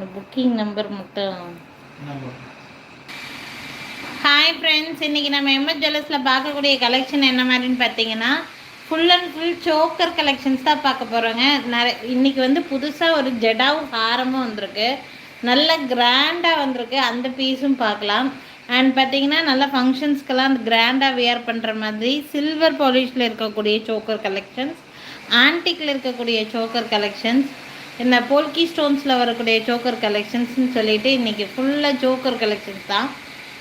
இந்த booking number மட்டும். Hi friends இன்றைக்கி நம்ம எம்எஸ் ஜுவல்லர்ஸில் பார்க்கக்கூடிய கலெக்ஷன் என்ன மாதிரின்னு பார்த்தீங்கன்னா full and full choker collections தான் பார்க்க போகிறோங்க நிறைய இன்றைக்கி வந்து புதுசாக ஒரு ஜெடாவும் ஹாரமும் வந்திருக்கு. நல்ல கிராண்டாக வந்திருக்கு. அந்த பீஸும் பார்க்கலாம். அண்ட் பார்த்தீங்கன்னா நல்ல ஃபங்க்ஷன்ஸ்க்கெல்லாம் அந்த கிராண்டாக வியர் பண்ணுற மாதிரி சில்வர் பாலிஷில் இருக்கக்கூடிய சோக்கர் கலெக்ஷன்ஸ் ஆன்டிக்கில் இருக்கக்கூடிய சோக்கர் கலெக்ஷன்ஸ் இந்த போல்கி ஸ்டோன்ஸில் வரக்கூடிய சோக்கர் கலெக்ஷன்ஸ்னு சொல்லிட்டு இன்றைக்கி ஃபுல்லாக ஜோக்கர் கலெக்ஷன்ஸ் தான்.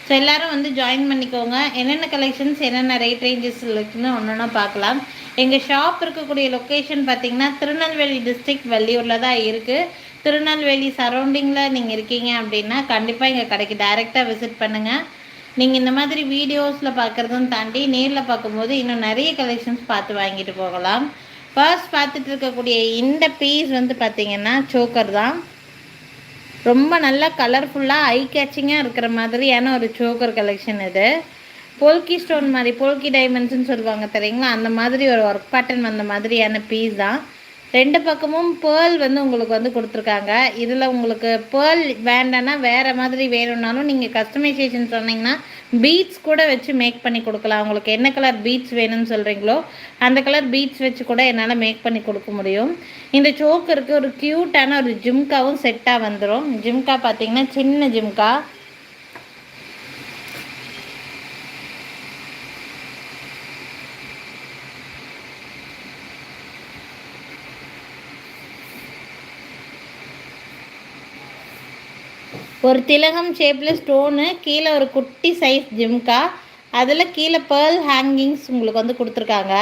ஸோ எல்லோரும் வந்து ஜாயின் பண்ணிக்கோங்க. என்னென்ன கலெக்ஷன்ஸ் என்னென்ன ரேட் ரேஞ்சஸ் இருக்குன்னு ஒன்று ஒன்றா பார்க்கலாம். எங்கள் ஷாப் இருக்கக்கூடிய லொக்கேஷன் பார்த்திங்கன்னா திருநெல்வேலி டிஸ்ட்ரிக்ட் வள்ளியூரில் தான் இருக்குது திருநெல்வேலி சரௌண்டிங்கில் நீங்கள் இருக்கீங்க அப்படின்னா கண்டிப்பாக எங்கள் கடைக்கு டைரெக்டாக விசிட் பண்ணுங்கள் நீங்கள் இந்த மாதிரி வீடியோஸில் பார்க்குறதும் தாண்டி நேரில் பார்க்கும்போது இன்னும் நிறைய கலெக்ஷன்ஸ் பார்த்து வாங்கிட்டு போகலாம். ஃபர்ஸ்ட் பார்த்துட்டு இருக்கக்கூடிய இந்த பீஸ் வந்து பார்த்திங்கன்னா சோக்கர் தான். ரொம்ப நல்லா கலர்ஃபுல்லாக ஐ கேச்சிங்காக இருக்கிற மாதிரியான ஒரு சோக்கர் கலெக்ஷன் இது. போல்கி ஸ்டோன் மாதிரி போல்கி டைமண்ட்ஸ்னு சொல்லுவாங்க தெரியுங்களா? அந்த மாதிரி ஒரு ஒர்க் பேட்டர்ன் வந்த மாதிரியான பீஸ் தான். ரெண்டு பக்கமும் பேர்ல் வந்து உங்களுக்கு வந்து கொடுத்துருக்காங்க. இதில் உங்களுக்கு பேர்ல் வேண்டான்னா வேறு மாதிரி வேணும்னாலும் நீங்கள் கஸ்டமைசேஷன் சொன்னீங்கன்னா பீட்ஸ் கூட வச்சு மேக் பண்ணி கொடுக்கலாம். உங்களுக்கு என்ன கலர் பீட்ஸ் வேணும்னு சொல்கிறீங்களோ அந்த கலர் பீட்ஸ் வச்சு கூட என்னால் மேக் பண்ணி கொடுக்க முடியும். இந்த சோக்கருக்கு ஒரு க்யூட்டான ஒரு ஜிம்காவும் செட்டாக வந்துடும் ஜிம்கா பார்த்தீங்கன்னா சின்ன ஜிம்கா. ஒரு திலகம் ஷேப்பில் ஸ்டோனு கீழே ஒரு குட்டி சைஸ் ஜிம்கா அதில் கீழே பேர்ல் ஹேங்கிங்ஸ் உங்களுக்கு வந்து கொடுத்துருக்காங்க.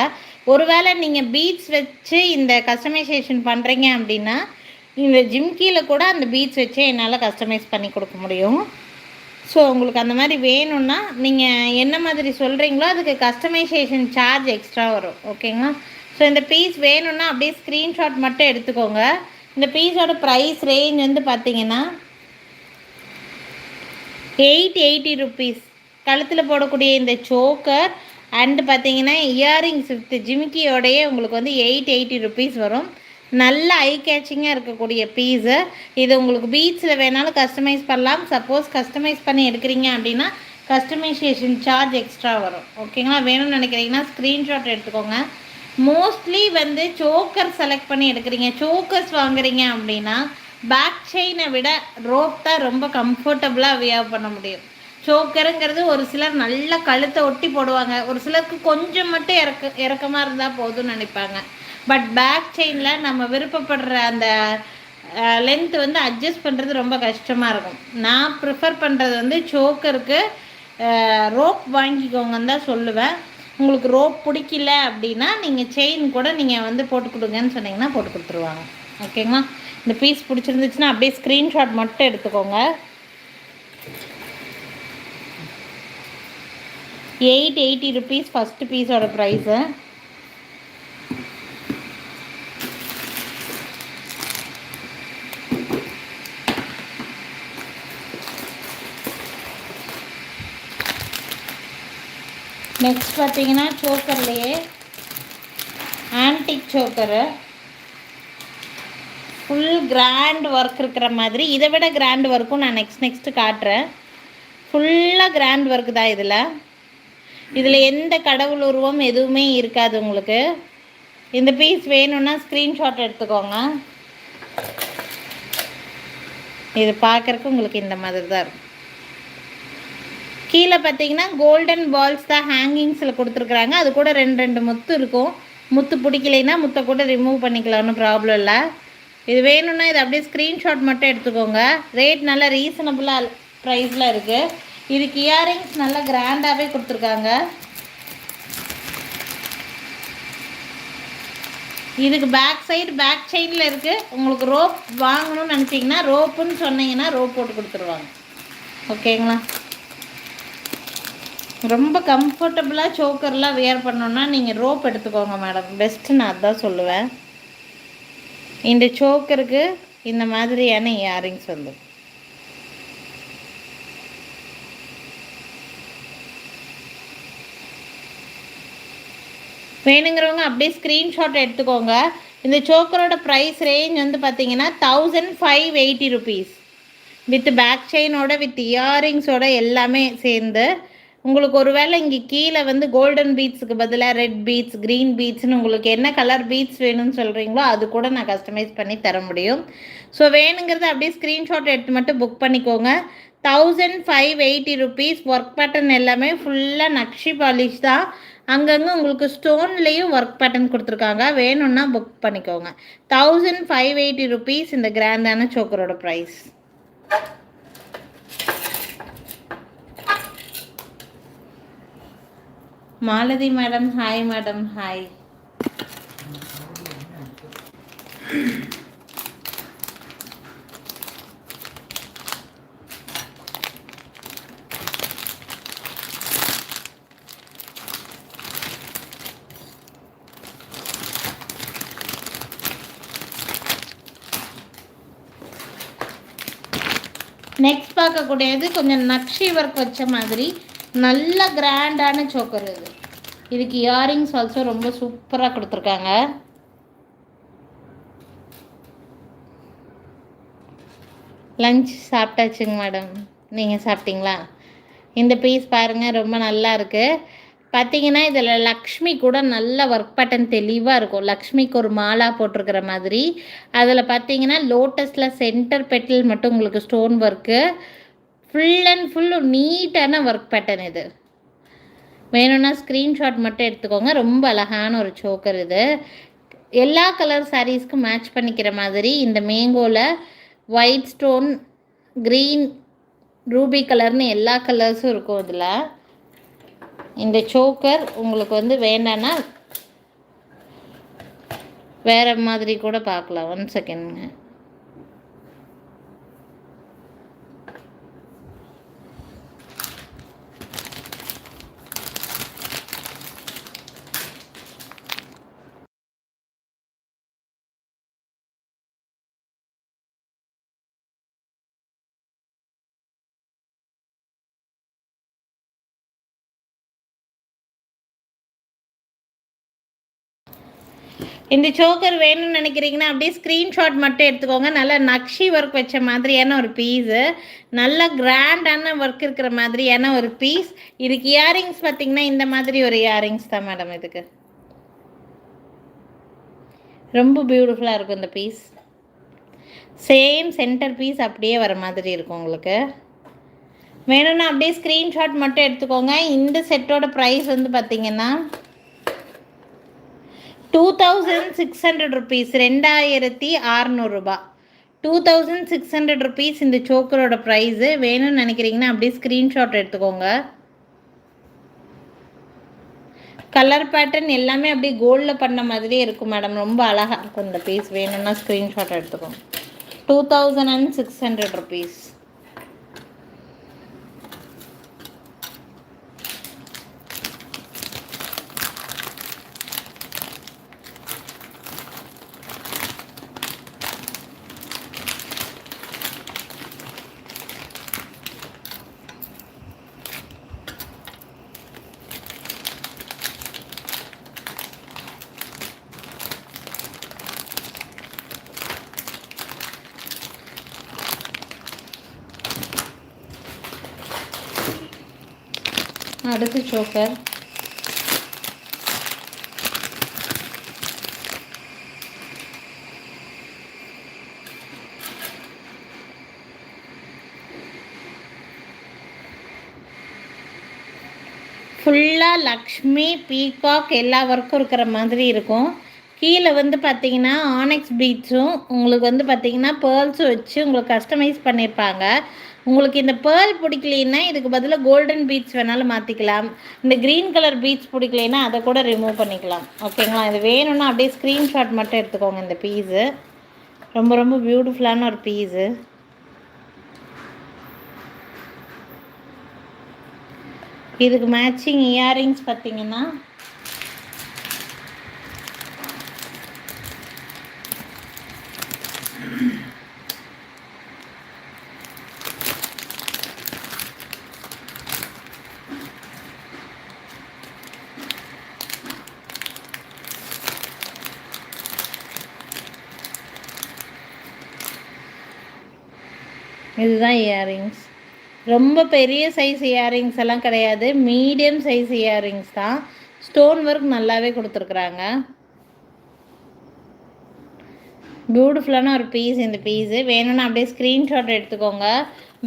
ஒருவேளை நீங்கள் பீட்ஸ் வச்சு இந்த கஸ்டமைசேஷன் பண்ணுறீங்க அப்படின்னா இந்த ஜிம்கியில் கூட அந்த பீட்ஸ் வச்சு என்னால் கஸ்டமைஸ் பண்ணி கொடுக்க முடியும். ஸோ உங்களுக்கு அந்த மாதிரி வேணும்னா நீங்கள் என்ன மாதிரி சொல்கிறீங்களோ அதுக்கு கஸ்டமைசேஷன் சார்ஜ் எக்ஸ்ட்ரா வரும். ஓகேங்களா ஸோ இந்த பீஸ் வேணும்னா அப்படியே ஸ்க்ரீன்ஷாட் மட்டும் எடுத்துக்கோங்க. இந்த பீஸோட ப்ரைஸ் ரேஞ்ச் வந்து பார்த்தீங்கன்னா எயிட் எயிட்டி ருபீஸ். கழுத்தில் போடக்கூடிய இந்த சோக்கர் அண்டு பார்த்தீங்கன்னா இயரிங்ஸ் வித் ஜிமிக்கியோடையே உங்களுக்கு வந்து எயிட் எயிட்டி ருபீஸ் வரும். நல்ல ஐ கேச்சிங்காக இருக்கக்கூடிய பீஸு இது உங்களுக்கு பீச்சில் வேணாலும் கஸ்டமைஸ் பண்ணலாம். சப்போஸ் கஸ்டமைஸ் பண்ணி எடுக்கிறீங்க அப்படின்னா கஸ்டமைசேஷன் சார்ஜ் எக்ஸ்ட்ரா வரும். ஓகேங்களா வேணும்னு நினைக்கிறீங்கன்னா ஸ்க்ரீன்ஷாட் எடுத்துக்கோங்க. மோஸ்ட்லி வந்து சோக்கர் செலக்ட் பண்ணி எடுக்கிறீங்க. சோக்கர்ஸ் வாங்குறீங்க அப்படின்னா பேக் செயினை விட ரோப் தான் ரொம்ப கம்ஃபர்டபுளாக வியர் பண்ண முடியும். சோக்கருங்கிறது ஒரு சிலர் நல்ல கழுத்தை ஒட்டி போடுவாங்க. ஒரு சிலருக்கு கொஞ்சம் மட்டும் இறக்க இறக்கமாக இருந்தால் போதும்னு நினைப்பாங்க. பட் பேக் செயினில் நம்ம விருப்பப்படுற அந்த லென்த் வந்து அட்ஜஸ்ட் பண்ணுறது ரொம்ப கஷ்டமாக இருக்கும். நான் ப்ரிஃபர் பண்ணுறது வந்து சோக்கருக்கு ரோப் வாங்கிக்கோங்கன்னு தான் சொல்லுவேன். உங்களுக்கு ரோப் பிடிக்கல அப்படின்னா நீங்கள் செயின் கூட நீங்கள் வந்து போட்டு கொடுங்கன்னு சொன்னீங்கன்னா போட்டு கொடுத்துருவாங்க. ஓகேங்களா இந்த பீஸ் பிடிச்சிருந்துச்சுன்னா அப்படியே ஸ்க்ரீன்ஷாட் மட்டும் எடுத்துக்கோங்க. எயிட் எயிட்டி ருபீஸ் ஃபஸ்ட்டு பீஸோட ப்ரைஸு நெக்ஸ்ட் பார்த்தீங்கன்னா சோக்கர்லேயே antique choker full grand work இருக்கிற மாதிரி. இதை விட கிராண்ட் ஒர்க்கும் நான் நெக்ஸ்ட் நெக்ஸ்ட்டு காட்டுறேன். ஃபுல்லாக கிராண்ட் ஒர்க் தான் இதில். இதில் எந்த கடவுள் உருவம் எதுவுமே இருக்காது உங்களுக்கு. இந்த பீஸ் வேணும்னா ஸ்க்ரீன்ஷாட் எடுத்துக்கோங்க. இது பார்க்குறக்கு உங்களுக்கு இந்த மாதிரி தான் இருக்கும். கீழே பார்த்தீங்கன்னா கோல்டன் பால்ஸ் தான் ஹேங்கிங்ஸில் கொடுத்துருக்குறாங்க. அது கூட ரெண்டு ரெண்டு முத்து இருக்கும். முத்து பிடிக்கலைன்னா முத்தை கூட ரிமூவ் பண்ணிக்கலாம் ஒன்றும் ப்ராப்ளம் இல்லை. இது வேணும்னா இது அப்படியே ஸ்க்ரீன்ஷாட் மட்டும் எடுத்துக்கோங்க. ரேட் நல்லா ரீசனபுளாக ப்ரைஸில் இருக்குது இதுக்கு இயரிங்ஸ் நல்லா கிராண்டாகவே கொடுத்துருக்காங்க. இதுக்கு பேக் சைடு பேக் சைடில் இருக்குது உங்களுக்கு ரோப் வாங்கணும்னு நினச்சிங்கன்னா ரோப்புன்னு சொன்னீங்கன்னா ரோப் போட்டு கொடுத்துருவாங்க. ஓகேங்களா ரொம்ப கம்ஃபர்டபுளாக சோக்கர்லாம் வியர் பண்ணோன்னா நீங்கள் ரோப் எடுத்துக்கோங்க மேடம் பெஸ்ட்டு நான் அதான் சொல்லுவேன். இந்த சோக்கருக்கு இந்த மாதிரியான இயரிங்ஸ் வந்து. வேணுங்கிறவங்க அப்படியே ஸ்க்ரீன்ஷாட் எடுத்துக்கோங்க. இந்த சோக்கரோட ப்ரைஸ் ரேஞ்ச் வந்து பார்த்தீங்கன்னா thousand five eighty rupees with back செயினோட with இயரிங்ஸோட எல்லாமே சேர்ந்து உங்களுக்கு ஒருவேளை இங்கே கீழே வந்து கோல்டன் பீட்ஸுக்கு பதிலாக ரெட் பீட்ஸ் க்ரீன் பீட்ஸ்னு உங்களுக்கு என்ன கலர் பீட்ஸ் வேணும்னு சொல்கிறீங்களோ அது கூட நான் கஸ்டமைஸ் பண்ணி தர முடியும். ஸோ வேணுங்கிறது அப்படியே ஸ்க்ரீன்ஷாட் எடுத்து மட்டும் புக் பண்ணிக்கோங்க. Thousand five eighty rupees work pattern எல்லாமே ஃபுல்லாக நக்ஷி பாலிஷ் தான். அங்கங்கே உங்களுக்கு ஸ்டோன்லேயும் ஒர்க் பேட்டர்ன் கொடுத்துருக்காங்க. வேணும்னா புக் பண்ணிக்கோங்க. தௌசண்ட் ஃபைவ் எயிட்டி ருபீஸ் இந்த கிராண்டான சோக்கரோட price Malathi madam hi madam hi. Next பார்க்கக்கூடியது கொஞ்சம் நக்ஷி ஒர்க் வச்ச மாதிரி. நல்ல கிராண்டான சோக்கர் இது. இதுக்கு இயரிங்ஸ் ஆல்சோ ரொம்ப சூப்பராக கொடுத்துருக்காங்க. லஞ்ச் சாப்பிட்டாச்சுங்க மேடம் நீங்கள் சாப்பிட்டீங்களா? இந்த பீஸ் பாருங்கள் ரொம்ப நல்லா இருக்குது பார்த்தீங்கன்னா இதில் லக்ஷ்மி கூட நல்ல ஒர்க் பட்டன் தெளிவாக இருக்கும். லக்ஷ்மிக்கு ஒரு மாலா போட்டிருக்கிற மாதிரி. அதில் பார்த்தீங்கன்னா லோட்டஸில் சென்டர் பெட்டில் மட்டும் உங்களுக்கு stone work full and full நீட்டான ஒர்க் பேட்டர்ன் இது. வேணும்னா ஸ்க்ரீன்ஷாட் மட்டும் எடுத்துக்கோங்க. ரொம்ப அழகான ஒரு சோக்கர் இது. எல்லா கலர் சாரீஸ்க்கும் மேட்ச் பண்ணிக்கிற மாதிரி இந்த மேங்கோவில் ஒயிட் ஸ்டோன் க்ரீன் ரூபி கலர்னு எல்லா கலர்ஸும் இருக்கும் இதில். இந்த சோக்கர் உங்களுக்கு வந்து வேண்டான்னா வேறு மாதிரி கூட பார்க்கலாம். ஒன் செகண்ட்ங்க இந்த சோக்கர் வேணும்னு நினைக்கிறீங்கன்னா அப்படியே ஸ்க்ரீன்ஷாட் மட்டும் எடுத்துக்கோங்க. நல்லா நக்ஷி ஒர்க் வச்ச மாதிரியான ஒரு பீஸு நல்லா கிராண்டான ஒர்க் இருக்கிற மாதிரியான ஒரு பீஸ் இதுக்கு இயரிங்ஸ் பார்த்தீங்கன்னா இந்த மாதிரி ஒரு இயரிங்ஸ் தான் மேடம் இதுக்கு. ரொம்ப பியூட்டிஃபுல்லாக இருக்கும் இந்த பீஸ் சேம் சென்டர் பீஸ் அப்படியே வர மாதிரி இருக்கும் உங்களுக்கு. வேணும்னா அப்படியே ஸ்க்ரீன்ஷாட் மட்டும் எடுத்துக்கோங்க. இந்த செட்டோட ப்ரைஸ் வந்து பார்த்தீங்கன்னா two thousand six hundred rupees ரெண்டாயிரத்தி அறநூறுபா two thousand six hundred rupees இந்த சோக்கரோட ப்ரைஸு வேணும்னு நினைக்கிறீங்கன்னா அப்படியே ஸ்க்ரீன்ஷாட் எடுத்துக்கோங்க. கலர் பேட்டர்ன் எல்லாமே அப்படியே கோல்டில் பண்ண மாதிரியே இருக்கும் மேடம் ரொம்ப அழகாக இருக்கும் இந்த பீஸ் வேணும்னா ஸ்க்ரீன்ஷாட் எடுத்துக்கோங்க. Two thousand and six hundred rupees choker ஃபுல்லாக லக்ஷ்மி பீகாக் எல்லா ஒர்க்கும் இருக்கிற மாதிரி இருக்கும். கீழே வந்து பார்த்தீங்கன்னா ஆனெக்ஸ் பீட்ஸும் உங்களுக்கு வந்து பார்த்தீங்கன்னா பேர்ல்ஸும் வச்சு உங்களுக்கு கஸ்டமைஸ் பண்ணியிருப்பாங்க. உங்களுக்கு இந்த பேர்ல் பிடிக்கலன்னா இதுக்கு பதிலாக கோல்டன் பீட்ஸ் வேணாலும் மாற்றிக்கலாம் இந்த க்ரீன் கலர் பீட்ஸ் பிடிக்கலன்னா அதை கூட ரிமூவ் பண்ணிக்கலாம். ஓகேங்களா இது வேணும்னா அப்படியே ஸ்க்ரீன்ஷாட் மட்டும் எடுத்துக்கோங்க இந்த பீஸு ரொம்ப ரொம்ப பியூட்டிஃபுல்லான ஒரு பீஸு இதுக்கு மேட்சிங் இயரிங்ஸ் பார்த்தீங்கன்னா இதுதான் இயரிங்ஸ் ரொம்ப பெரிய சைஸ் இயரிங்ஸ் எல்லாம் கிடையாது. மீடியம் சைஸ் இயரிங்ஸ் தான். ஸ்டோன் ஒர்க் நல்லாவே கொடுத்துருக்குறாங்க. பியூட்டிஃபுல்லான ஒரு பீஸ் இந்த பீஸு வேணும்னா அப்படியே ஸ்க்ரீன்ஷாட் எடுத்துக்கோங்க.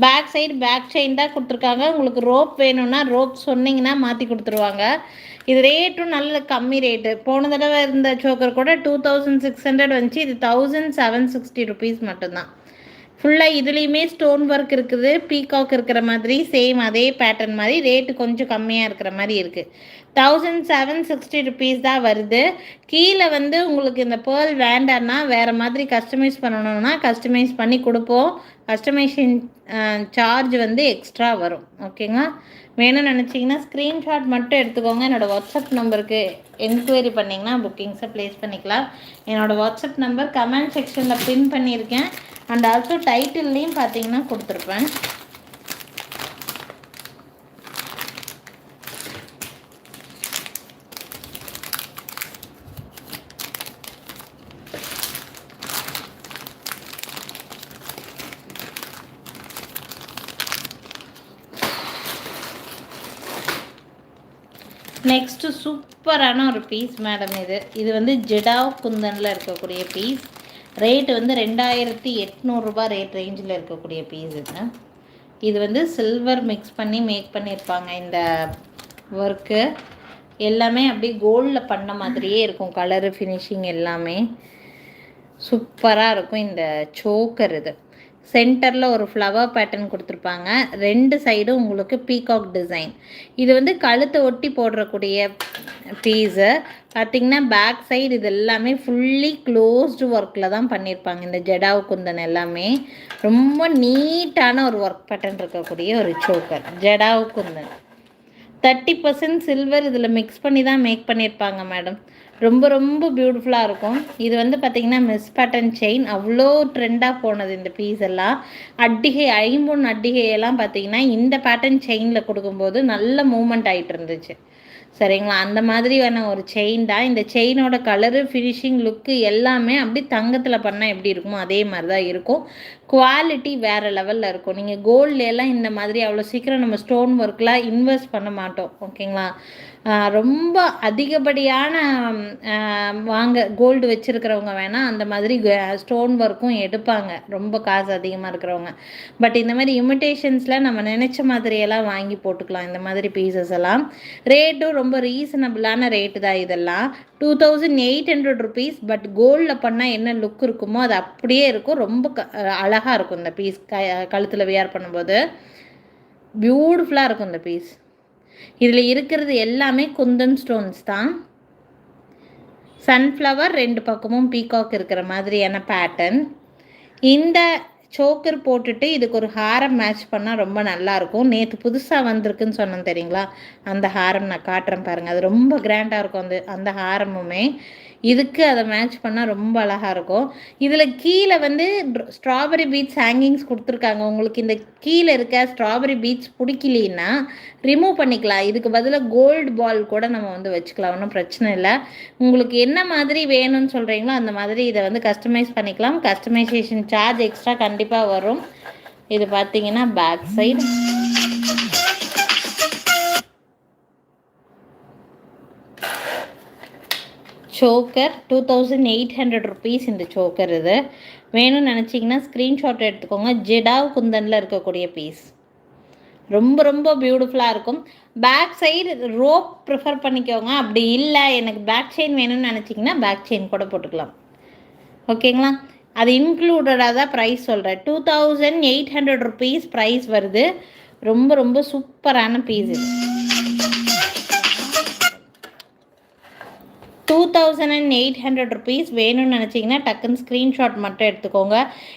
பேக் சைடு பேக் செயின் தான் கொடுத்துருக்காங்க. உங்களுக்கு ரோப் வேணும்னா ரோப் சொன்னீங்கன்னா மாற்றி கொடுத்துருவாங்க. இது ரேட்டும் நல்ல கம்மி ரேட்டு போன தடவை இருந்த சோக்கர் கூட டூ தௌசண்ட் சிக்ஸ் ஹண்ட்ரட் வந்துச்சு. இது தௌசண்ட் செவன் சிக்ஸ்டி ருபீஸ் மட்டும்தான். ஃபுல்லாக இதுலேயுமே ஸ்டோன் ஒர்க் இருக்குது. பீகாக் இருக்கிற மாதிரி சேம் அதே பேட்டர்ன் மாதிரி ரேட்டு கொஞ்சம் கம்மியாக இருக்கிற மாதிரி இருக்குது தௌசண்ட் செவன் சிக்ஸ்டி ருபீஸ் தான் வருது. கீழே வந்து உங்களுக்கு இந்த பேர்ல் வேண்டான்னா வேறு மாதிரி கஸ்டமைஸ் பண்ணணும்னா கஸ்டமைஸ் பண்ணி கொடுப்போம். கஸ்டமைசேஷன் சார்ஜ் வந்து எக்ஸ்ட்ரா வரும். ஓகேங்களா வேணும்னு நினச்சிங்கன்னா ஸ்க்ரீன்ஷாட் மட்டும் எடுத்துக்கோங்க. என்னோடய வாட்ஸ்அப் நம்பருக்கு என்கொயரி பண்ணிங்கன்னா புக்கிங்ஸை ப்ளேஸ் பண்ணிக்கலாம். என்னோடய வாட்ஸ்அப் நம்பர் கமெண்ட் செக்ஷனில் பின் பண்ணியிருக்கேன். அண்ட் ஆல்சோ டைட்டில்லையும் பார்த்தீங்கன்னா கொடுத்துருப்பேன். நெக்ஸ்ட்டு சூப்பரான ஒரு பீஸ் மேடம் இது. இது வந்து ஜெடாவ் குந்தனில் இருக்கக்கூடிய பீஸ் ரேட்டு வந்து ரெண்டாயிரத்தி எட்நூறுரூபா ரேட் ரேஞ்சில் இருக்கக்கூடிய பீஸ் இது இது வந்து சில்வர் மிக்ஸ் பண்ணி மேக் பண்ணியிருப்பாங்க இந்த ஒர்க்கு எல்லாமே அப்படியே கோல்டில் பண்ண மாதிரியே இருக்கும். கலரு ஃபினிஷிங் எல்லாமே. சூப்பராக இருக்கும் இந்த சோக்கர் இது. சென்டரில் ஒரு ஃப்ளவர் பேட்டர்ன் கொடுத்துருப்பாங்க. ரெண்டு சைடும் உங்களுக்கு பீகாக் டிசைன் இது வந்து கழுத்தை ஒட்டி போடுறக்கூடிய பீஸு பார்த்திங்கன்னா பேக் சைடு இது எல்லாமே ஃபுல்லி க்ளோஸ்டு ஒர்க்கில் தான் பண்ணியிருப்பாங்க இந்த ஜடாவு குந்தன் எல்லாமே. ரொம்ப நீட்டான ஒரு ஒர்க் பேட்டர்ன் இருக்கக்கூடிய ஒரு choker jadau kundan. Thirty percent silver இதில் மிக்ஸ் பண்ணி தான் மேக் பண்ணியிருப்பாங்க மேடம் ரொம்ப ரொம்ப பியூட்டிஃபுல்லாக இருக்கும். இது வந்து பார்த்திங்கன்னா மிஸ் பேட்டன் செயின் அவ்வளோ ட்ரெண்டாக போனது இந்த பீஸ் எல்லாம். அட்டிகை ஐம்பொன் அட்டிகையெல்லாம் பார்த்திங்கன்னா இந்த பேட்டர்ன் செயினில் கொடுக்கும்போது நல்ல மூமெண்ட் ஆகிட்டு இருந்துச்சு. சரிங்களா? அந்த மாதிரியான ஒரு செயின் தான். இந்த செயினோட கலரு ஃபினிஷிங் லுக்கு எல்லாமே அப்படி தங்கத்தில் பண்ணால் எப்படி இருக்குமோ அதே மாதிரி தான் இருக்கும். குவாலிட்டி வேறு லெவலில் இருக்கும். நீங்கள் கோல்ட்லாம் இந்த மாதிரி அவ்வளோ சீக்கிரம் நம்ம ஸ்டோன் ஒர்க்கெலாம் இன்வெஸ்ட் பண்ண மாட்டோம். ஓகேங்களா ரொம்ப அதிகப்படியான வாங்க கோல்டு வச்சுருக்கிறவங்க வேணால் அந்த மாதிரி ஸ்டோன் ஒர்க்கும் எடுப்பாங்க. ரொம்ப காசு அதிகமாக இருக்கிறவங்க. பட் இந்த மாதிரி இமிட்டேஷன்ஸில் நம்ம நினச்ச மாதிரியெல்லாம் வாங்கி போட்டுக்கலாம். இந்த மாதிரி பீசஸ் எல்லாம். ரேட்டும் ரொம்ப ரீசனபிளான ரேட்டு தான் இதெல்லாம். Two thousand eight hundred rupees but கோல்டில் பண்ணால் என்ன லுக் இருக்குமோ அது அப்படியே இருக்கும். ரொம்ப க அழகாக இருக்கும் இந்த பீஸ் க கழுத்தில் வியர் பண்ணும்போது. பியூட்டிஃபுல்லாக இருக்கும் இந்த பீஸ் இதில் இருக்கிறது எல்லாமே குந்தன் ஸ்டோன்ஸ் தான். சன்ஃப்ளவர் ரெண்டு பக்கமும் பீகாக் இருக்கிற மாதிரியான பேட்டர்ன் இந்த சோக்கர் போட்டுட்டு இதுக்கு ஒரு ஹாரம் மேட்ச் பண்ணால் ரொம்ப நல்லாயிருக்கும். நேற்று புதுசாக வந்திருக்குன்னு சொன்னேன் தெரியுங்களா? அந்த ஹாரம் நான் காட்டுறேன் பாருங்கள் அது ரொம்ப கிராண்டாக இருக்கும் அந்த அந்த ஹாரமுமே. இதுக்கு அதை மேட்ச் பண்ணால் ரொம்ப அழகாக இருக்கும். இதில் கீழே வந்து ஸ்ட்ராபெரி பீட்ஸ் ஹேங்கிங்ஸ் கொடுத்துருக்காங்க. உங்களுக்கு இந்த கீழே இருக்க ஸ்ட்ராபெரி பீட்ஸ் பிடிக்கலன்னா ரிமூவ் பண்ணிக்கலாம். இதுக்கு பதிலாக கோல்டு பால் கூட நம்ம வந்து வச்சுக்கலாம். ஒன்றும் பிரச்சனை இல்லை. உங்களுக்கு என்ன மாதிரி வேணும்னு சொல்கிறீங்களோ அந்த மாதிரி இதை வந்து கஸ்டமைஸ் பண்ணிக்கலாம். கஸ்டமைசேஷன் சார்ஜ் எக்ஸ்ட்ரா கண்டிப்பாக வரும். இது பார்த்தீங்கன்னா back side choker two thousand eight hundred rupees இந்த சோக்கர் இது. வேணும்னு நினச்சிங்கன்னா ஸ்க்ரீன்ஷாட் எடுத்துக்கோங்க. ஜெடாவ் குந்தனில் இருக்கக்கூடிய பீஸ் ரொம்ப ரொம்ப பியூட்டிஃபுல்லாக இருக்கும். பேக் சைடு ரோப் ப்ரிஃபர் பண்ணிக்கோங்க. அப்படி இல்லை எனக்கு பேக் செயின் வேணும்னு நினச்சிங்கன்னா பேக் செயின் கூட போட்டுக்கலாம். ஓகேங்களா அது இன்க்ளூடடாக தான் ப்ரைஸ் சொல்கிறேன் two thousand eight hundred rupees price வருது. ரொம்ப ரொம்ப சூப்பரான பீஸ் இது. Two thousand and eight hundred rupees வேணும்னு நினச்சிங்கன்னா டக்குன்னு ஸ்க்ரீன்ஷாட் மட்டும் எடுத்துக்கோங்க.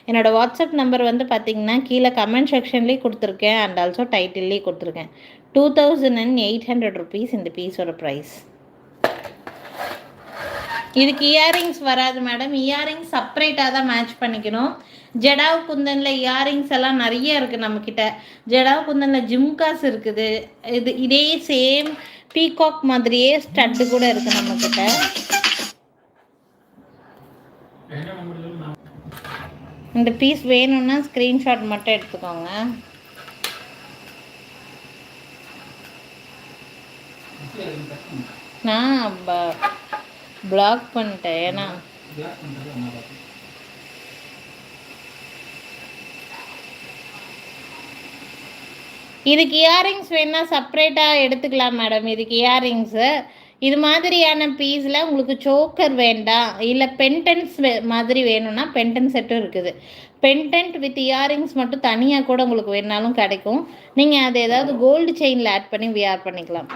என்னோடய வாட்ஸ்அப் நம்பர் வந்து பார்த்தீங்கன்னா கீழே கமெண்ட் செக்ஷன்லேயும் கொடுத்துருக்கேன். அண்ட் ஆல்சோ டைட்டில்லேயும் கொடுத்துருக்கேன். Two thousand and eight hundred rupees இந்த பீஸோட ப்ரைஸ் இதுக்கு இயரிங்ஸ் வராது மேடம் இயரிங்ஸ் செப்பரேட்டாக தான் மேட்ச் பண்ணிக்கணும். ஜடாவ் குந்தனில் இயரிங்ஸ் எல்லாம் நிறைய இருக்குது நம்மக்கிட்ட ஜடாவ் குந்தனில் ஜிம்காஸ் இருக்குது. இது இதே சேம் பீகாக் மாதிரியே ஸ்டட்டு கூட இருக்கு நம்ம கிட்ட இந்த பீஸ் வேணும்னா ஸ்க்ரீன்ஷாட் மட்டும் எடுத்துக்கோங்க. நான் பிளாக் பண்ணிட்டேன் ஏன்னா இதுக்கு இயரிங்ஸ் வேணால் செப்ரேட்டாக எடுத்துக்கலாம் மேடம் இதுக்கு இயரிங்ஸு இது மாதிரியான பீஸில் உங்களுக்கு சோக்கர் வேண்டாம். இல்லை பென்டன்ஸ் மாதிரி வேணும்னா பென்டென்ட் செட்டும் இருக்குது. பென்டென்ட் வித் இயரிங்ஸ் மட்டும் தனியாக கூட உங்களுக்கு வேணாலும் கிடைக்கும். நீங்கள் அது ஏதாவது கோல்டு செயினில் ஆட் பண்ணி வியர் பண்ணிக்கலாம்.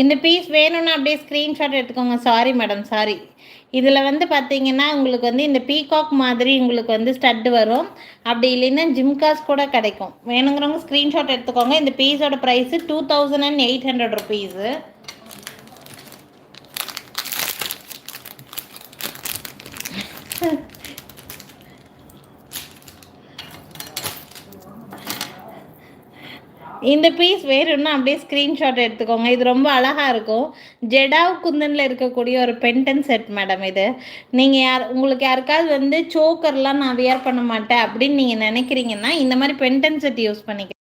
இந்த பீஸ் வேணும்னா அப்படியே ஸ்க்ரீன்ஷாட் எடுத்துக்கோங்க. சாரி மேடம் சாரி இதில் வந்து பார்த்தீங்கன்னா உங்களுக்கு வந்து இந்த பீகாக் மாதிரி உங்களுக்கு வந்து ஸ்டட்டு வரும். அப்படி இல்லைன்னா ஜிம்காஸ் கூட கிடைக்கும். வேணுங்கிறவங்க ஸ்க்ரீன்ஷாட் எடுத்துக்கோங்க. இந்த பீஸோட price two thousand and eight hundred rupees இந்த பீஸ் வேணும்னா அப்படியே ஸ்க்ரீன்ஷாட் எடுத்துக்கோங்க. இது ரொம்ப அழகாக இருக்கும். ஜெடாவ் குந்தனில் இருக்கக்கூடிய ஒரு பென்டன் செட் மேடம் இது. நீங்கள் யார் உங்களுக்கு யாருக்காவது வந்து சோக்கர்லாம் நான் வியர் பண்ண மாட்டேன் அப்படின்னு நீங்கள் நினைக்கிறீங்கன்னா இந்த மாதிரி பென்டன் செட் யூஸ் பண்ணிக்க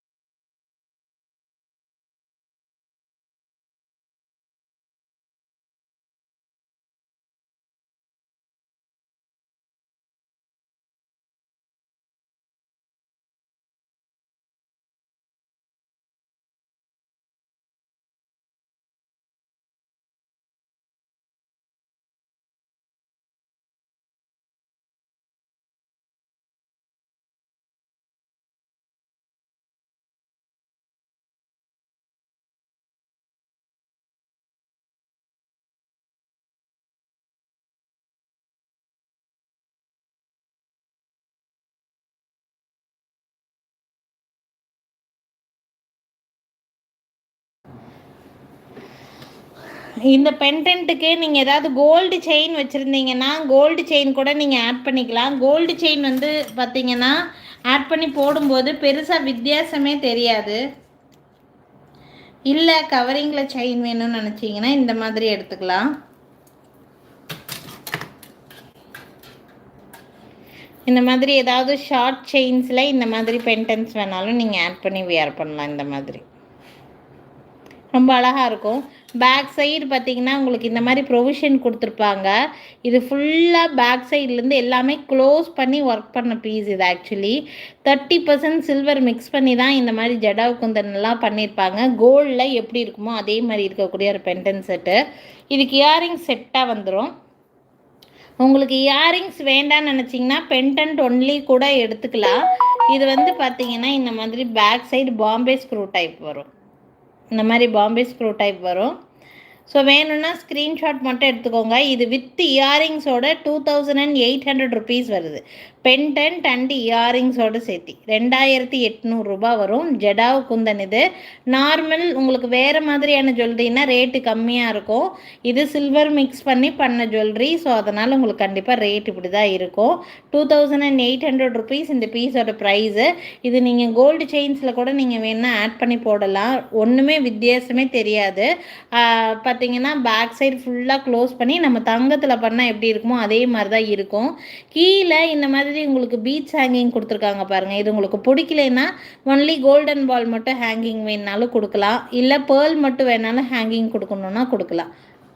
இந்த பென்டென்ட்டுக்கு நீங்கள் ஏதாவது கோல்டு செயின் வச்சுருந்தீங்கன்னா கோல்டு செயின் கூட நீங்கள் ஆட் பண்ணிக்கலாம். கோல்டு செயின் வந்து பார்த்தீங்கன்னா ஆட் பண்ணி போடும்போது பெருசாக வித்தியாசமே தெரியாது. இல்லை கவரிங்கில் செயின் வேணும்னு நினச்சிங்கன்னா இந்த மாதிரி எடுத்துக்கலாம். இந்த மாதிரி ஏதாவது ஷார்ட் செயின்ஸில் இந்த மாதிரி பென்டன்ஸ் வேணாலும் நீங்கள் ஆட் பண்ணி வியர் பண்ணலாம் இந்த மாதிரி. ரொம்ப அழகாக இருக்கும். பேக் சைடு பார்த்தீங்கன்னா உங்களுக்கு இந்த மாதிரி ப்ரொவிஷன் கொடுத்துருப்பாங்க. இது ஃபுல்லாக பேக் சைட்லேருந்து எல்லாமே க்ளோஸ் பண்ணி ஒர்க் பண்ண பீஸ் இது actually thirty percent silver mix பண்ணி தான் இந்த மாதிரி ஜடா குந்தன்லாம் பண்ணியிருப்பாங்க. கோல்டில் எப்படி இருக்குமோ அதே மாதிரி இருக்கக்கூடிய ஒரு பென்டன் செட்டு இதுக்கு இயரிங் செட்டாக வந்துடும் உங்களுக்கு இயரிங்ஸ் வேண்டாம்னு நினச்சிங்கன்னா பென்டன்ட் ஒன்லி கூட எடுத்துக்கலாம். இது வந்து பார்த்தீங்கன்னா இந்த மாதிரி back side Bombay screw type வரும். இந்த மாதிரி பாம்பே ஸ்க்ரூ டைப் வரும். ஸோ வேணும்னா ஸ்க்ரீன்ஷாட் மட்டும் எடுத்துக்கோங்க. இது with இயரிங்ஸோட two thousand and eight hundred rupees வருது. பென்டென்ட் அண்ட் இயரிங்ஸோடு சேர்த்தி. ரெண்டாயிரத்தி எட்நூறுரூபா வரும். ஜெடாவ் குந்தன் இது. நார்மல் உங்களுக்கு வேறு மாதிரியான ஜுவல்லரினா ரேட்டு கம்மியாக இருக்கும். இது சில்வர் மிக்ஸ் பண்ணி பண்ண ஜுவல்லரி. ஸோ அதனால் உங்களுக்கு கண்டிப்பாக ரேட் இப்படி தான் இருக்கும். Two thousand and eight hundred rupees இந்த பீஸோட ப்ரைஸு இது நீங்கள் கோல்டு செயின்ஸில் கூட நீங்கள் வேணால் ஆட் பண்ணி போடலாம். ஒன்றுமே வித்தியாசமே தெரியாது. பார்த்தீங்கன்னா பேக் சைடு ஃபுல்லாக க்ளோஸ் பண்ணி நம்ம தங்கத்தில் பண்ணால் எப்படி இருக்குமோ அதே மாதிரி தான் இருக்கும். கீழே இந்த மாதிரி உங்களுக்கு பீச் ஹேங்கிங் கொடுத்துருக்காங்க பாருங்கள் இது உங்களுக்கு பிடிக்கலைன்னா ஒன்லி கோல்டன் பால் மட்டும் ஹேங்கிங் வேணுனாலும் கொடுக்கலாம். இல்லை பேர்ல் மட்டும் வேணாலும் ஹேங்கிங் கொடுக்கணுன்னா கொடுக்கலாம்.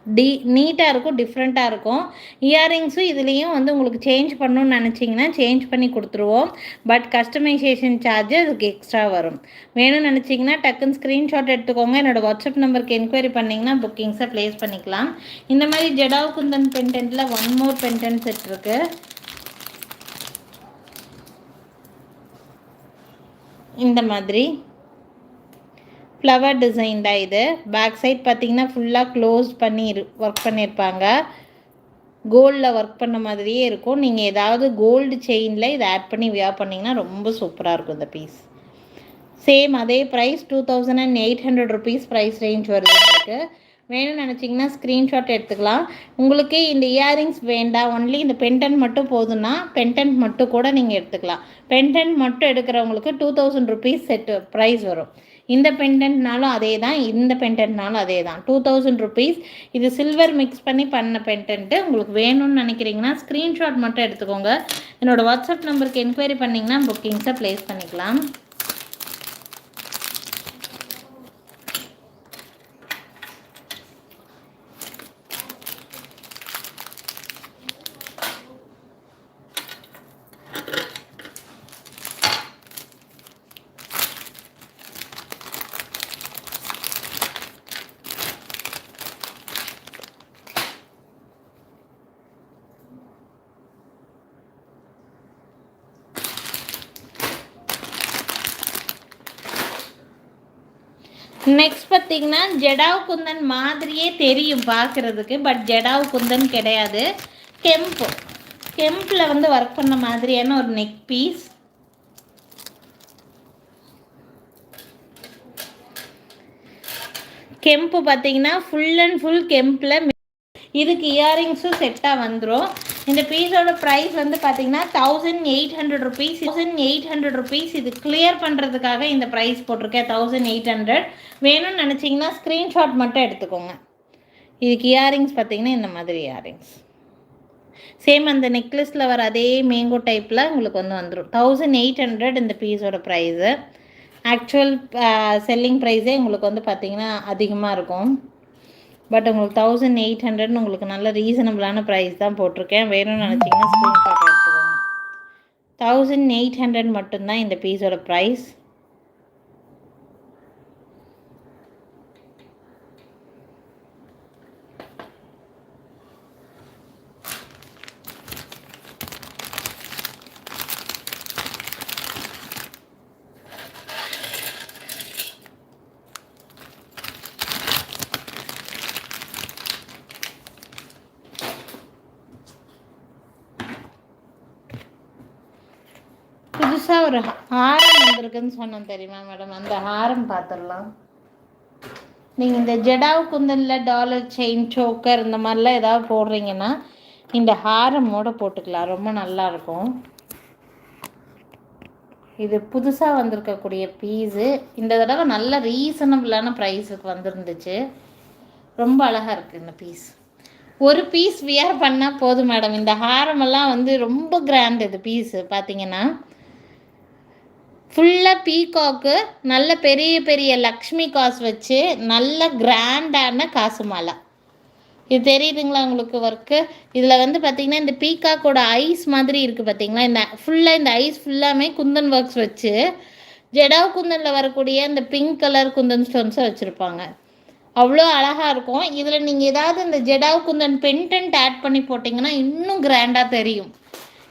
டி நீட்டாக இருக்கும் டிஃப்ரெண்ட்டாக இருக்கும். இயரிங்ஸும் இதுலேயும் வந்து உங்களுக்கு சேஞ்ச் பண்ணணும்னு நினச்சிங்கன்னா சேஞ்ச் பண்ணி கொடுத்துருவோம். பட் கஸ்டமைசேஷன் சார்ஜ் அதுக்கு எக்ஸ்ட்ரா வரும். வேணும்னு நினச்சிங்கன்னா டக்குன்னு ஸ்க்ரீன்ஷாட் எடுத்துக்கோங்க. என்னோடய வாட்ஸ்அப் நம்பருக்கு என்கொயரி பண்ணிங்கன்னா புக்கிங்ஸை ப்ளேஸ் பண்ணிக்கலாம். இந்த மாதிரி ஜெடாவ் குந்தன் பென்டென்ட்டில் ஒன் மோர் பென்டென்ட் செட் இருக்குது இந்த மாதிரி. ஃப்ளவர் டிசைன் தான் இது. பேக் சைட் பார்த்தீங்கன்னா ஃபுல்லாக க்ளோஸ் பண்ணி ஒர்க் பண்ணியிருப்பாங்க. கோல்டில் ஒர்க் பண்ண மாதிரியே இருக்கும். நீங்கள் ஏதாவது கோல்டு செயினில் இதை ஆட் பண்ணி வியா பண்ணிங்கன்னா ரொம்ப சூப்பராக இருக்கும் இந்த பீஸ் சேம் அதே price two thousand and eight hundred rupees price range வருது உங்களுக்கு. வேணும்னு நினச்சிங்கன்னா ஸ்க்ரீன்ஷாட் எடுத்துக்கலாம். உங்களுக்கு இந்த இயரிங்ஸ் வேண்டாம். ஒன்லி இந்த பென்டென்ட் மட்டும் போதுன்னா பென்டென்ட் மட்டும் கூட நீங்கள் எடுத்துக்கலாம். பென்டென்ட் மட்டும் எடுக்கிறவங்களுக்கு two thousand rupees set price வரும். இந்த பென்டென்ட்னாலும் அதே தான் இந்த பென்டென்ட்னாலும் அதே தான் டூ தௌசண்ட் ருபீஸ் இது சில்வர் மிக்ஸ் பண்ணி பண்ண பென்டென்ட்டு உங்களுக்கு வேணும்னு நினைக்கிறீங்கன்னா ஸ்க்ரீன்ஷாட் மட்டும் எடுத்துக்கோங்க. என்னோடய வாட்ஸ்அப் நம்பருக்கு என்கொயரி பண்ணிங்கன்னா புக்கிங்ஸை ப்ளேஸ் பண்ணிக்கலாம். நெக்ஸ்ட் பார்த்தீங்கன்னா ஜெடாவ் குந்தன் மாதிரியே தெரியும் பார்க்குறதுக்கு பட் ஜெடாவ் குந்தன் கிடையாது. கெம்ப்பு கெம்பில் வந்து ஒர்க் பண்ண மாதிரியான ஒரு நெக் பீஸ் கெம்பு பார்த்தீங்கன்னா ஃபுல் அண்ட் ஃபுல் கெம்பில் இதுக்கு இயரிங்ஸும் செட்டாக வந்துடும் இந்த பீஸோட ப்ரைஸ் வந்து பார்த்தீங்கன்னா thousand eight hundred rupees thousand eight hundred rupees இது கிளியர் பண்ணுறதுக்காக இந்த ப்ரைஸ் போட்டிருக்கேன் தௌசண்ட் எயிட் ஹண்ட்ரட் வேணும்னு நினச்சிங்கன்னா ஸ்க்ரீன்ஷாட் மட்டும் எடுத்துக்கோங்க. இதுக்கு இயரிங்ஸ் பார்த்தீங்கன்னா இந்த மாதிரி இயரிங்ஸ் சேம் அந்த நெக்லஸில் வர அதே மேங்கோ டைப்பில் உங்களுக்கு வந்து வந்துடும் தௌசண்ட் எயிட் ஹண்ட்ரட் இந்த பீஸோட ப்ரைஸு ஆக்சுவல் செல்லிங் ப்ரைஸே உங்களுக்கு வந்து பார்த்திங்கன்னா அதிகமாக இருக்கும். பட் உங்களுக்கு தௌசண்ட் எயிட் ஹண்ட்ரட்னு உங்களுக்கு நல்ல ரீசனபிளான ப்ரைஸ் தான் போட்டிருக்கேன். வேணும்னு நினச்சிங்கன்னா ஸ்க்ரீன்ஷாட் எடுத்துக்கோங்க. தௌசண்ட் எயிட் ஹண்ட்ரட் மட்டும்தான் இந்த பீஸோட ப்ரைஸ் புதுசாக ஒரு ஹாரம் சொன்னோம் தெரியுமா மேடம்? அந்த ஹாரம் பார்த்துடலாம் நீங்கள் இந்த ஜெடாவ் குந்தனில் டாலர் செயின் சோக்கர் இந்த மாதிரிலாம் ஏதாவது போடுறீங்கன்னா இந்த ஹாரமோடு போட்டுக்கலாம். ரொம்ப நல்லாயிருக்கும் இது புதுசாக வந்திருக்கக்கூடிய பீஸு. இந்த தடவை நல்ல ரீசனபிளான ப்ரைஸுக்கு வந்துருந்துச்சு. ரொம்ப அழகாக இருக்குது இந்த பீஸ். ஒரு பீஸ் வியர் பண்ணால் போதும் மேடம். இந்த ஹாரமெல்லாம் வந்து ரொம்ப கிராண்ட் இது பீஸு பார்த்தீங்கன்னா ஃபுல்லாக பீகாக்கு நல்ல பெரிய பெரிய லக்ஷ்மி காசு வச்சு நல்ல கிராண்டான காசு மாலை. இது தெரியுதுங்களா உங்களுக்கு ஒர்க்கு இதில் வந்து பார்த்திங்கன்னா இந்த பீகாக்கோட ஐஸ் மாதிரி இருக்குது பார்த்தீங்களா இந்த ஃபுல்லாக இந்த ஐஸ் ஃபுல்லாமே குந்தன் ஒர்க்ஸ் வச்சு ஜெடாவ் குந்தனில் வரக்கூடிய இந்த பிங்க் கலர் குந்தன் ஸ்டோன்ஸை வச்சுருப்பாங்க. அவ்வளோ அழகாக இருக்கும். இதில் நீங்கள் ஏதாவது இந்த ஜெடாவ் குந்தன் பென்டென்ட் ஆட் பண்ணி போட்டிங்கன்னா இன்னும் கிராண்டாக தெரியும்.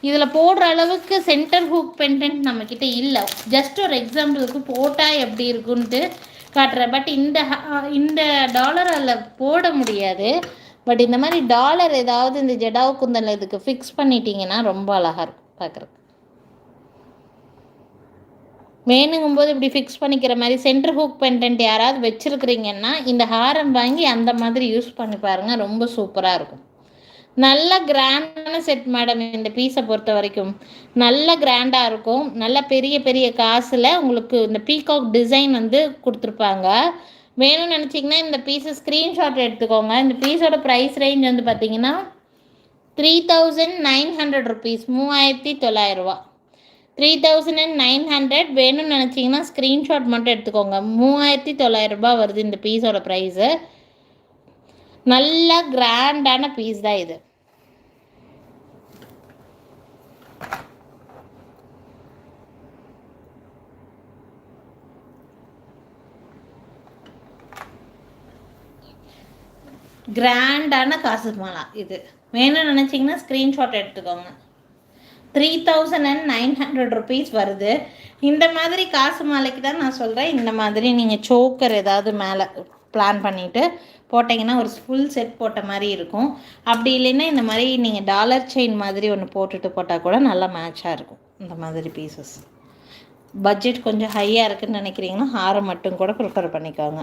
இதில் போடுற அளவுக்கு சென்டர் ஹூக் பென்டென்ட் நம்மக்கிட்ட இல்லை. ஜஸ்ட் ஒரு எக்ஸாம்பிளுக்கு போட்டால் எப்படி இருக்குன்ட்டு காட்டுறேன். பட் இந்த இந்த டாலர் அதில் போட முடியாது. பட் இந்த மாதிரி டாலர் ஏதாவது இந்த ஜெடாவ் குந்தனில் இதுக்கு ஃபிக்ஸ் பண்ணிட்டீங்கன்னா ரொம்ப அழகாக இருக்கும் பார்க்குறதுக்கு வேணுங்கும் போது இப்படி ஃபிக்ஸ் பண்ணிக்கிற மாதிரி சென்டர் ஹூக் பென்டென்ட் யாராவது வச்சுருக்குறீங்கன்னா இந்த ஹாரம் வாங்கி அந்த மாதிரி யூஸ் பண்ணி பாருங்கள் ரொம்ப சூப்பராக இருக்கும். நல்ல கிராண்டான செட் மேடம் இந்த பீஸை பொறுத்த வரைக்கும். நல்ல கிராண்டாக இருக்கும். நல்ல பெரிய பெரிய காசில் உங்களுக்கு இந்த பீகாக் டிசைன் வந்து கொடுத்துருப்பாங்க. வேணும்னு நினச்சிங்கன்னா இந்த பீஸை ஸ்க்ரீன்ஷாட் எடுத்துக்கோங்க. இந்த பீஸோட ப்ரைஸ் ரேஞ்ச் வந்து பார்த்தீங்கன்னா three thousand nine hundred rupees மூவாயிரத்தி தொள்ளாயிரரூவா three thousand and nine hundred வேணும்னு நினச்சிங்கன்னா ஸ்க்ரீன்ஷாட் மட்டும் எடுத்துக்கோங்க. மூவாயிரத்தி தொள்ளாயிரரூபா வருது இந்த பீஸோட ப்ரைஸு நல்ல கிராண்டான பீஸ் தான் இது. கிராண்டான காசு மாலா இது. வேணும்னு நினச்சிங்கன்னா ஸ்க்ரீன்ஷாட் எடுத்துக்கோங்க. Three thousand and nine hundred rupees வருது. இந்த மாதிரி காசு மாலைக்கு தான் நான் சொல்கிறேன் இந்த மாதிரி நீங்கள் சோக்கர் ஏதாவது மேலே பிளான் பண்ணிவிட்டு போட்டிங்கன்னா ஒரு ஃபுல் செட் போட்ட மாதிரி இருக்கும். அப்படி இல்லைன்னா இந்த மாதிரி நீங்கள் டாலர் செயின் மாதிரி ஒன்று போட்டுட்டு போட்டால் கூட நல்லா மேட்சாக இருக்கும். இந்த மாதிரி பீசஸ் பட்ஜெட் கொஞ்சம் ஹையாக இருக்குன்னு நினைக்கிறீங்கன்னா ஹாரம் மட்டும் கூட ப்ரிஃபர் பண்ணிக்கோங்க.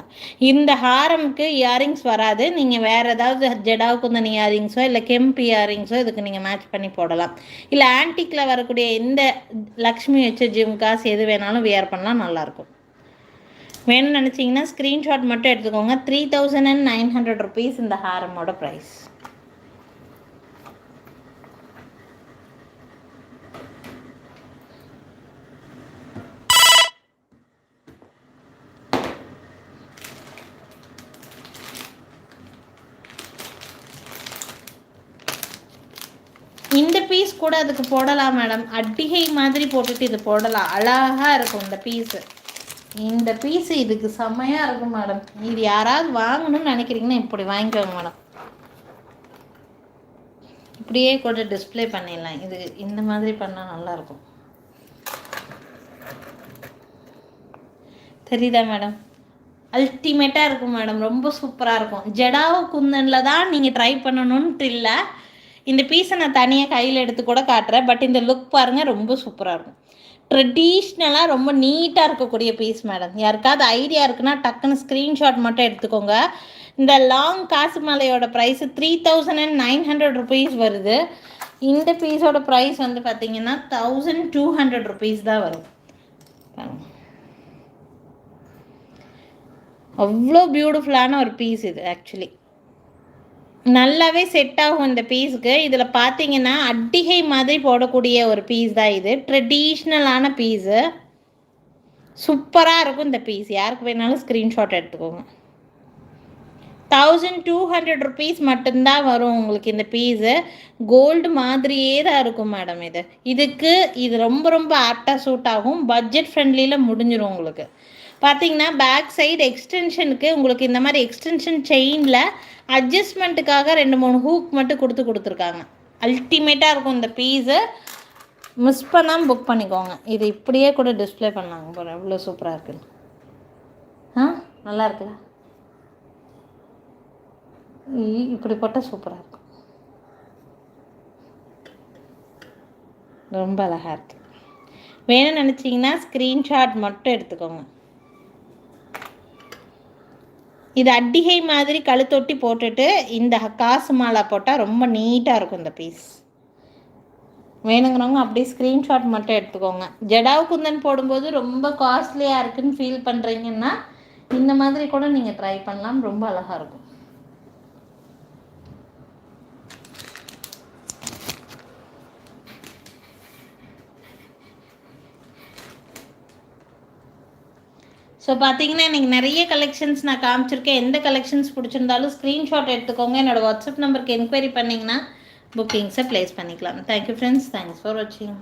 இந்த ஹாரமுக்கு இயரிங்ஸ் வராது. நீங்கள் வேறு ஏதாவது ஜெடாவுக்கு குந்தன் இயரிங்ஸோ இல்லை கெம்ப் இயரிங்ஸோ இதுக்கு நீங்கள் மேட்ச் பண்ணி போடலாம். இல்லை ஆன்டிக்கில் வரக்கூடிய எந்த லக்ஷ்மி வச்ச ஜிம்காஸ் எது வேணாலும் வியர் பண்ணலாம் நல்லாயிருக்கும் வேணும்னு நினச்சிங்கன்னா ஸ்க்ரீன்ஷாட் மட்டும் எடுத்துக்கோங்க. Three thousand and nine hundred rupees இந்த ஹாரமோட ப்ரைஸ் இந்த பீஸ் கூட அதுக்கு போடலாம் மேடம் அட்டிகை மாதிரி போட்டுட்டு இது போடலாம். அழகாக இருக்கும் இந்த பீஸு இந்த பீஸு இதுக்கு செம்மையாக இருக்கும் மேடம். இது யாராவது வாங்கணும்னு நினைக்கிறீங்கன்னா இப்படி வாங்கிக்கோங்க மேடம். இப்படியே கூட டிஸ்ப்ளே பண்ணிடலாம். இது இந்த மாதிரி பண்ணால் நல்லாயிருக்கும் தெரியுதா மேடம்? அல்டிமேட்டாக இருக்கும் மேடம். ரொம்ப சூப்பராக இருக்கும். ஜடாவோ குந்தனில் தான் நீங்கள் ட்ரை பண்ணணுன்ட்டு இல்லை. இந்த பீஸை நான் தனியாக கையில் எடுத்து கூட காட்டுறேன். பட் இந்த லுக் பாருங்கள் ரொம்ப சூப்பராக இருக்கும். ட்ரெடிஷ்னலாக ரொம்ப நீட்டாக இருக்கக்கூடிய பீஸ் மேடம் யாருக்காவது ஐடியா இருக்குன்னா டக்குன்னு ஸ்க்ரீன்ஷாட் மட்டும் எடுத்துக்கோங்க. இந்த லாங் காசு மாலையோட price three thousand and nine hundred rupees வருது. இந்த பீஸோட ப்ரைஸ் வந்து பார்த்தீங்கன்னா தௌசண்ட் டூ ஹண்ட்ரட் ருபீஸ் தான் வரும். அவ்வளோ பியூட்டிஃபுல்லான ஒரு பீஸ் இது ஆக்சுவலி நல்லாவே செட் ஆகும் இந்த பீஸுக்கு இதில் பார்த்தீங்கன்னா அட்டிகை மாதிரி போடக்கூடிய ஒரு பீஸ் தான் இது. ட்ரெடிஷ்னலான பீஸு சூப்பராக இருக்கும் இந்த பீஸ் யாருக்கு வேணாலும் ஸ்க்ரீன்ஷாட் எடுத்துக்கோங்க. தௌசண்ட் டூ ஹண்ட்ரட் ருபீஸ் மட்டும்தான் வரும் உங்களுக்கு இந்த பீஸு கோல்டு மாதிரியே தான் இருக்கும் மேடம் இது. இதுக்கு இது ரொம்ப ரொம்ப ஆப்டாக சூட் ஆகும். பட்ஜெட் ஃப்ரெண்ட்லியில் முடிஞ்சிடும் உங்களுக்கு. பார்த்தீங்கன்னா பேக் சைடு எக்ஸ்டென்ஷனுக்கு உங்களுக்கு இந்த மாதிரி எக்ஸ்டென்ஷன் செயினில் அட்ஜஸ்ட்மெண்ட்டுக்காக ரெண்டு மூணு ஹூக் மட்டும் கொடுத்து கொடுத்துருக்காங்க. அல்டிமேட்டாக இருக்கும் இந்த பீஸு மிஸ் பண்ணாமல் புக் பண்ணிக்கோங்க. இது இப்படியே கூட டிஸ்ப்ளே பண்ணாங்க போல எவ்வளோ சூப்பராக இருக்குது ஆ நல்லா இருக்குல்ல இப்படி போட்டால் சூப்பராக இருக்கும். ரொம்ப அழகாக இருக்குது வேணும்னு நினச்சிங்கன்னா ஸ்க்ரீன்ஷாட் மட்டும் எடுத்துக்கோங்க. இது அட்டிகை மாதிரி கழுத்தொட்டி போட்டுட்டு இந்த காசு மாலா போட்டால் ரொம்ப நீட்டாக இருக்கும் இந்த பீஸ் வேணுங்கிறவங்க அப்படியே ஸ்க்ரீன்ஷாட் மட்டும் எடுத்துக்கோங்க. ஜடாவு குந்தன் போடும்போது ரொம்ப காஸ்ட்லியாக இருக்குன்னு ஃபீல் பண்ணுறீங்கன்னா இந்த மாதிரி கூட நீங்கள் ட்ரை பண்ணலாம். ரொம்ப அழகாக இருக்கும். ஸோ பார்த்தீங்கன்னா எனக்கு நிறைய கலெக்ஷன்ஸ் நான் காமிச்சிருக்கேன். எந்த கலெக்ஷன்ஸ் பிடிச்சிருந்தாலும் ஸ்க்ரீன்ஷாட் எடுத்துக்கோங்க. என்னோட வாட்ஸ்அப் நம்பருக்கு என்கொயரி பண்ணிங்கன்னா புக்கிங்ஸை ப்ளேஸ் பண்ணிக்கலாம். Thank you friends thanks for வாட்சிங்